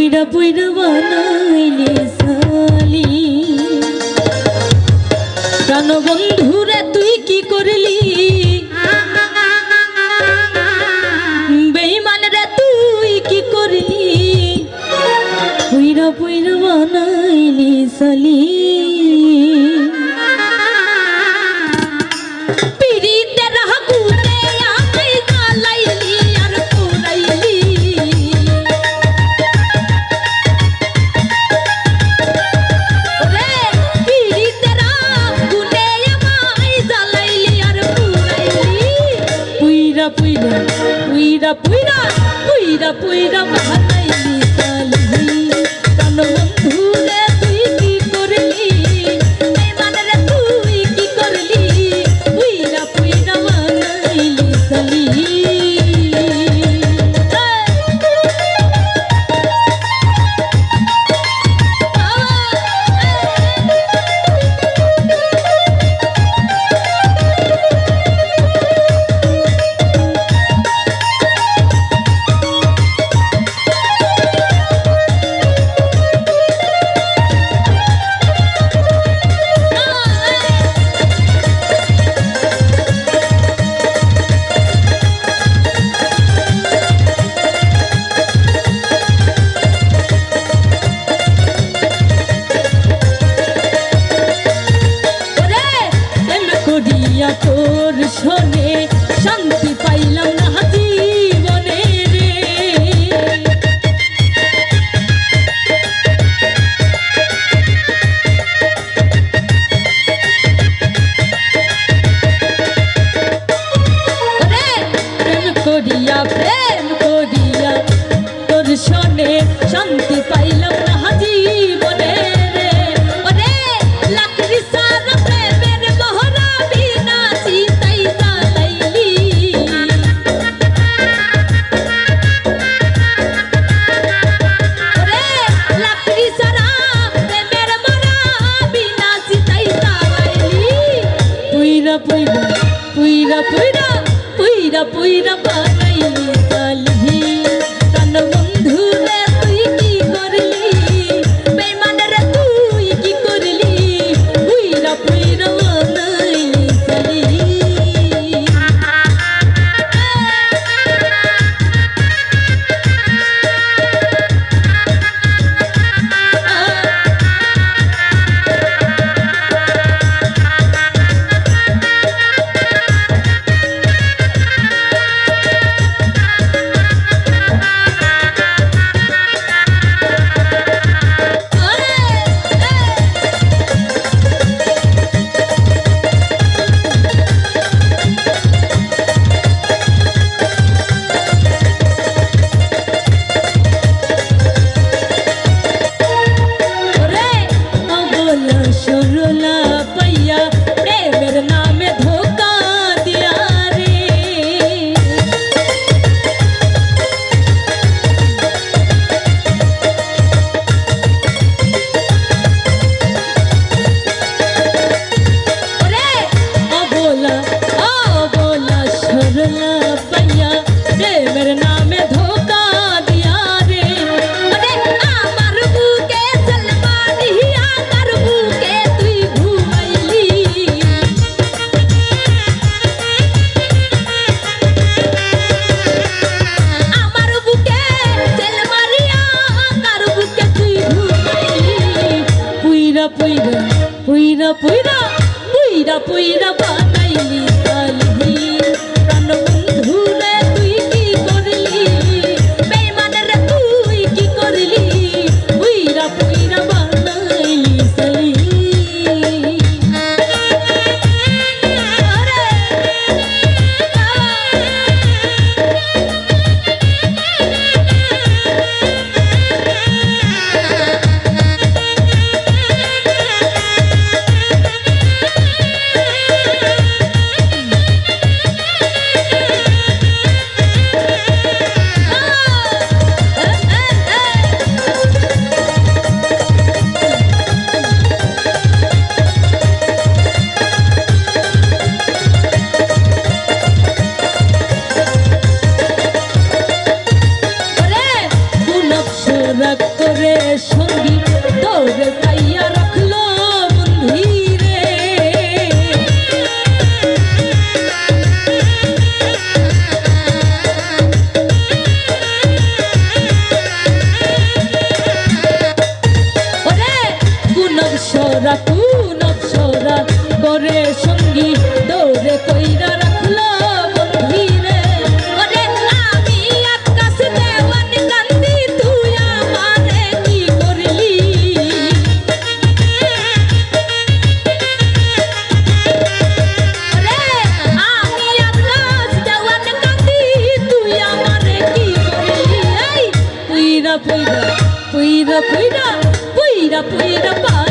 পুইরা পুইরা বানাইলে সালি প্রাণবন্ধুরা তুই কি করলি? পুইরা পুইরা পুইরা পুইরা শান্তি পাইলাম পুইরা পুইরা পুইরা পুইরা তোরে সঙ্গী তোরে পাইয়া রাখল বন্ধি রে। ওরে গুণব সরা পুইরা পুইরা পুইরা পুইরা পুইরা বানাইলি